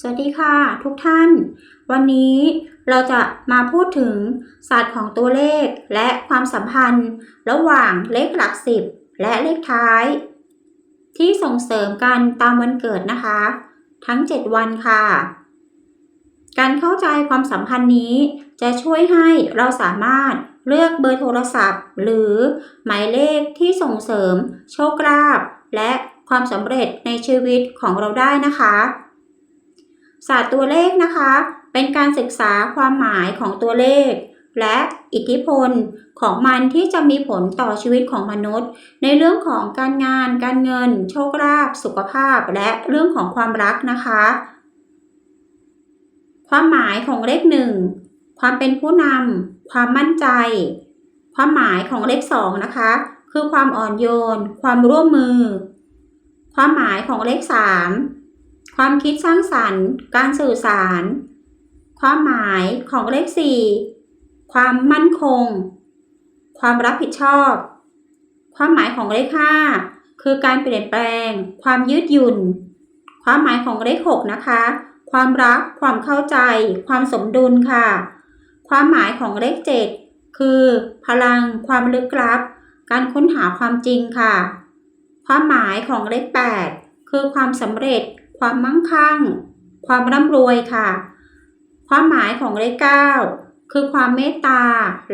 สวัสดีค่ะ ทุกท่าน วันนี้เราจะมาพูดถึงศาสตร์ของตัวเลขและความสัมพันธ์ ระหว่างเลขหลักสิบและเลขท้าย ที่ส่งเสริมกันตามวันเกิดนะคะ ทั้ง 7 วันค่ะ การเข้าใจความสัมพันธ์นี้ จะช่วยให้เราสามารถเลือกเบอร์โทรศัพท์ หรือหมายเลขที่ส่งเสริม โชคลาภและความสำเร็จในชีวิตของเราได้นะคะ ศาสตร์ตัวเลขนะคะ เป็นการศึกษาความหมายของตัวเลข และอิทธิพลของมันที่จะมีผลต่อชีวิตของมนุษย์ ในเรื่องของการงาน การเงิน โชคลาภสุขภาพ และเรื่องของความรักนะคะ ความหมายของเลขหนึ่งความเป็นผู้นำความมั่นใจ ความหมายของเลขสองนะคะ คือความอ่อนโยน ความร่วมมือ ความหมายของเลขสาม ความคิดสร้างสรรค์ การสื่อสาร ความหมายของเลขสี่ความมั่นคง ความรับผิดชอบ ความหมายของเลขห้าคือการเปลี่ยนแปลง ความยืดหยุ่น ความหมายของเลขหกนะคะ ความรัก ความเข้าใจ ความสมดุลค่ะ ความหมายของเลขเจ็ดคือพลัง ความลึกลับ การค้นหาความจริงค่ะ ความหมายของเลขแปดคือความสำเร็จ ความมั่งคั่ง ความร่ำรวยค่ะ ความหมายของเลขเก้าคือความเมตตา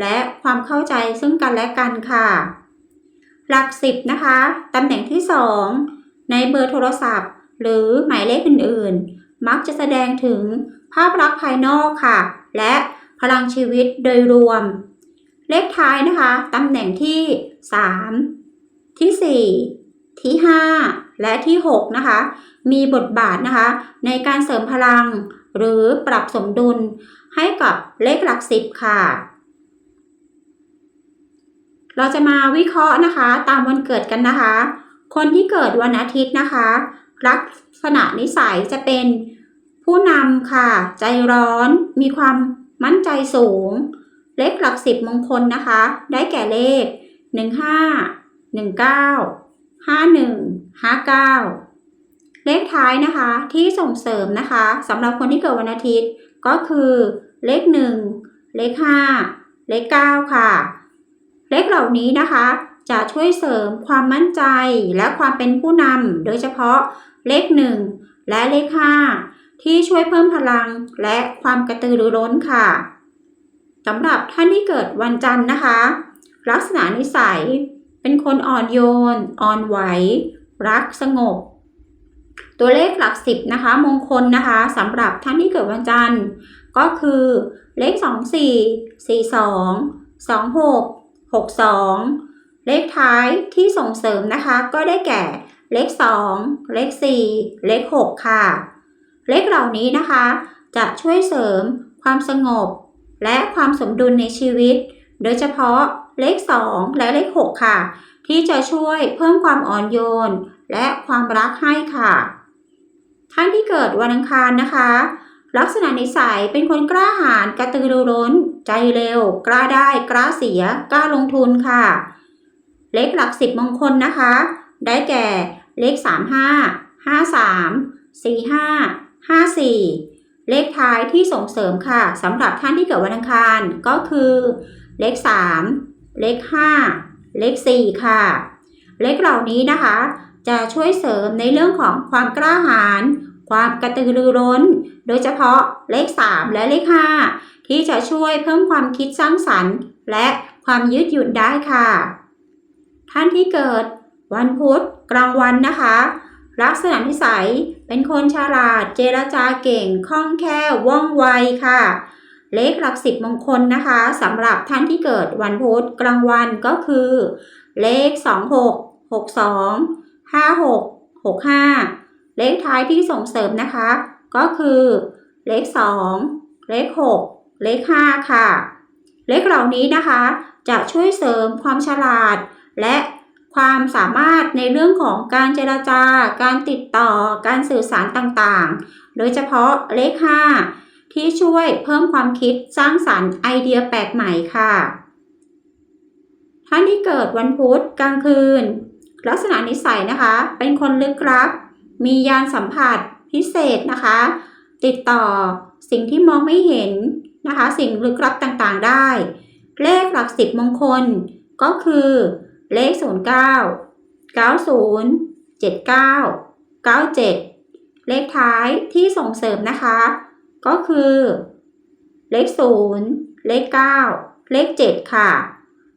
และความเข้าใจซึ่งกันและกันค่ะ หลักสิบนะคะตำแหน่งที่สองในเบอร์โทรศัพท์ หรือหมายเลขอื่นๆ มักจะแสดงถึงภาพลักษณ์ภายนอกค่ะ และพลังชีวิตโดยรวม เลขท้ายนะคะตำแหน่งที่ 3 ที่ 4 ที่ 5 และที่ 6 นะคะ มีบทบาทนะคะ ในการเสริมพลัง หรือปรับสมดุลให้กับเลขหลักสิบค่ะ เราจะมาวิเคราะห์นะคะ ตามวันเกิดกันนะคะ คนที่เกิดวันอาทิตย์นะคะ ลักษณะนิสัยจะเป็นผู้นำค่ะ ใจร้อนมีความมั่นใจสูง เลขหลักสิบมงคลนะคะ ได้แก่เลข 15 19 51 59เก้าเลขท้ายนะคะที่ส่งเสริมนะคะสำหรับคนที่เกิดวันอาทิตย์ก็คือเลข1เลข5เลข9ค่ะ เลขเหล่านี้นะคะ จะช่วยเสริมความมั่นใจและความเป็นผู้นำโดยเฉพาะเลข1และเลข5ที่ช่วยเพิ่มพลังและความกระตือรือร้นค่ะสำหรับท่านที่เกิดวันจันทร์นะคะ ลักษณะนิสัย เป็นคนอ่อนโยน อ่อนไหว รักสงบ ตัวเลขหลักสิบนะคะ มงคลนะคะสำหรับท่านที่เกิดวันจันทร์ ก็คือเลข 2 4 4 2 2 6 6 2 เลขท้ายที่ส่งเสริมนะคะ ก็ได้แก่เลข 2 เลข 4 เลข 6 ค่ะ เลขเหล่านี้นะคะ จะช่วยเสริมความสงบ และความสมดุลในชีวิต โดยเฉพาะ เลข 2 และเลข 6 ค่ะ ที่จะช่วยเพิ่มความอ่อนโยน และความรักให้ค่ะท่านที่เกิดวันอังคารนะคะ ลักษณะนิสัยเป็นคนกล้าหาญกระตือรือร้น ใจเร็ว กล้าได้ กล้าเสีย กล้าลงทุนค่ะ เลขหลักสิบมงคลนะคะ ได้แก่เลข 35 53 45 54 เลขท้ายที่ส่งเสริมค่ะสำหรับท่านที่เกิดวันอังคารก็คือ เลข 3 เลข 5 เลข 4 ค่ะ เลขเหล่านี้นะคะ จะช่วยเสริมในเรื่องของความกล้าหาญความกระตือรือร้น โดยเฉพาะเลข 3 และเลข 5 ที่จะช่วยเพิ่มความคิดสร้างสรรค์ และความยืดหยุ่นได้ค่ะ ท่านที่เกิดวันพุธกลางวันนะคะ ลักษณะนิสัยเป็นคนฉลาดเจรจาเก่งคล่องแคล่วว่องไวค่ะ เลขหลักสิบมงคลนะคะสำหรับท่านที่เกิดวันพุธกลางวันก็คือ เลข 26 62 56 65 เลขท้ายที่ส่งเสริมนะคะ ก็คือ เลข 2 เลข 6 เลข 5 ค่ะ เลขเหล่านี้นะคะ จะช่วยเสริมความฉลาด และความสามารถในเรื่องของการเจรจาการติดต่อการสื่อสารต่างๆ โดยเฉพาะเลข 5 ที่ช่วยเพิ่มความคิดสร้างสรรค์ไอเดียแปลกใหม่ค่ะ ท่านที่เกิดวันพุธกลางคืน ลักษณะนิสัยนะคะ เป็นคนลึกลับ มียานสัมผัสพิเศษนะคะ ติดต่อสิ่งที่มองไม่เห็นนะคะ สิ่งลึกลับต่างๆได้ เลขหลักสิบมงคล ก็คือ เลข 09 90 79 97 เลขท้ายที่ส่งเสริมนะคะ ก็คือ เลข0เลข9เลข7ค่ะ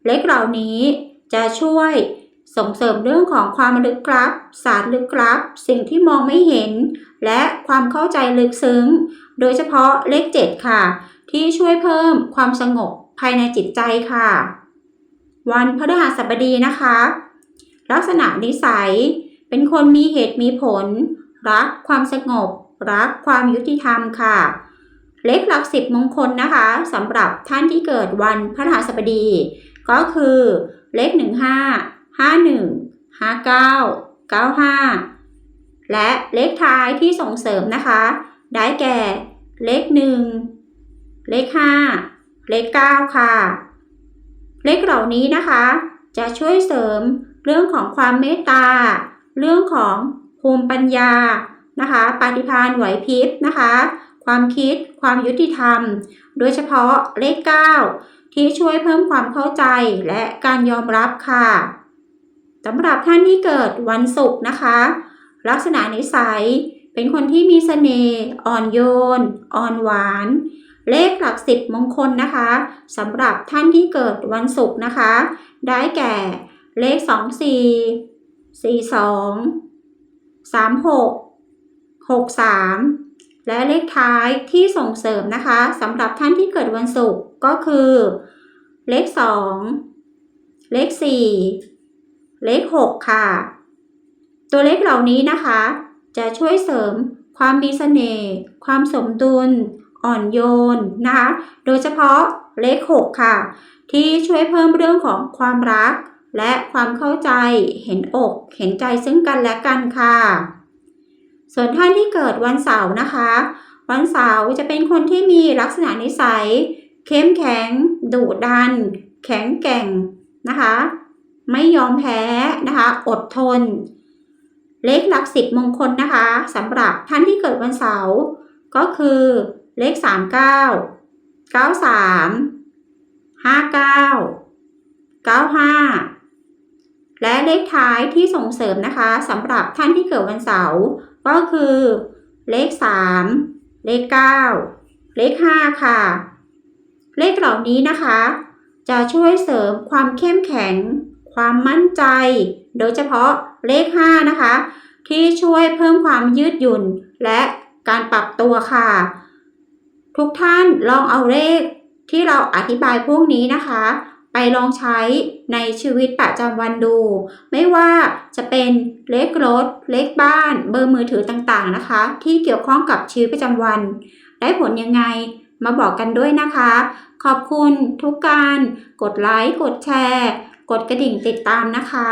เลขเหล่านี้จะช่วยส่งเสริมเรื่องของความลึกลับ ศาสตร์ลึกลับ สิ่งที่มองไม่เห็น และความเข้าใจลึกซึ้ง โดยเฉพาะเลข 7 ค่ะ ที่ช่วยเพิ่มความสงบภายในจิตใจค่ะ วันพฤหัสบดีนะคะ ลักษณะนิสัย เป็นคนมีเหตุมีผล รักความสงบ รักความยุติธรรมค่ะ เลขหลักสิบมงคลนะคะสำหรับท่านที่เกิดวันพฤหัสบดี ก็คือเลข15 51 59 95และเลขท้ายที่ส่งเสริมนะคะ ได้แก่เลข1เลข5เลข9ค่ะ เลขเหล่านี้นะคะ จะช่วยเสริมเรื่องของความเมตตา เรื่องของภูมิปัญญา นะคะ ปฏิภาณไหวพริบนะคะ ความคิด ความยุติธรรม โดยเฉพาะเลข 9 ที่ช่วยเพิ่มความเข้าใจและการยอมรับค่ะสำหรับท่านที่เกิดวันศุกร์นะคะ ลักษณะนิสัยเป็นคนที่มีเสน่ห์อ่อนโยน อ่อนหวาน เลขหลักสิบมงคลนะคะสำหรับท่านที่เกิดวันศุกร์นะคะ ได้แก่เลข 2 4 4 2 3 6 6 3 และเลขท้ายที่ส่งเสริมนะคะสำหรับท่านที่เกิดวันศุกร์ก็คือ เลข 2 เลข 4 เลข 6 ค่ะ ตัวเลขเหล่านี้นะคะ จะช่วยเสริมความมีเสน่ห์ความสมดุล อ่อนโยนนะคะโดยเฉพาะเลข 6 ค่ะ ที่ช่วยเพิ่มเรื่องของความรัก และความเข้าใจเห็นอก เห็นใจซึ่งกันและกันค่ะ ส่วนท่านที่เกิดวันเสาร์นะคะ วันเสาร์จะเป็นคนที่มีลักษณะนิสัย เข้มแข็ง ดุดัน แข็งแกร่งนะคะ ไม่ยอมแพ้นะคะ อดทน เลขหลักสิบมงคลนะคะสำหรับท่านที่เกิดวันเสาร์ก็คือเลข 39 93 59 95 และเลขท้ายที่ส่งเสริมนะคะสำหรับท่านที่เกิดวันเสาร์ ก็คือเลข 3 เลข 9 เลข 5 ค่ะ เลขเหล่านี้นะคะ จะช่วยเสริมความเข้มแข็ง ความมั่นใจ โดยเฉพาะเลข 5 นะคะ ที่ช่วยเพิ่มความยืดหยุ่นและการปรับตัวค่ะ ทุกท่านลองเอาเลขที่เราอธิบายพวกนี้นะคะ ไปลองใช้ในชีวิตประจำวันดู ไม่ว่าจะเป็นเลขรถ เลขบ้าน เบอร์มือถือต่างๆนะคะ ที่เกี่ยวข้องกับชีวิตประจำวัน ได้ผลยังไงมาบอกกันด้วยนะคะ ขอบคุณทุกการ กดไลค์ กดแชร์ กดกระดิ่งติดตามนะคะ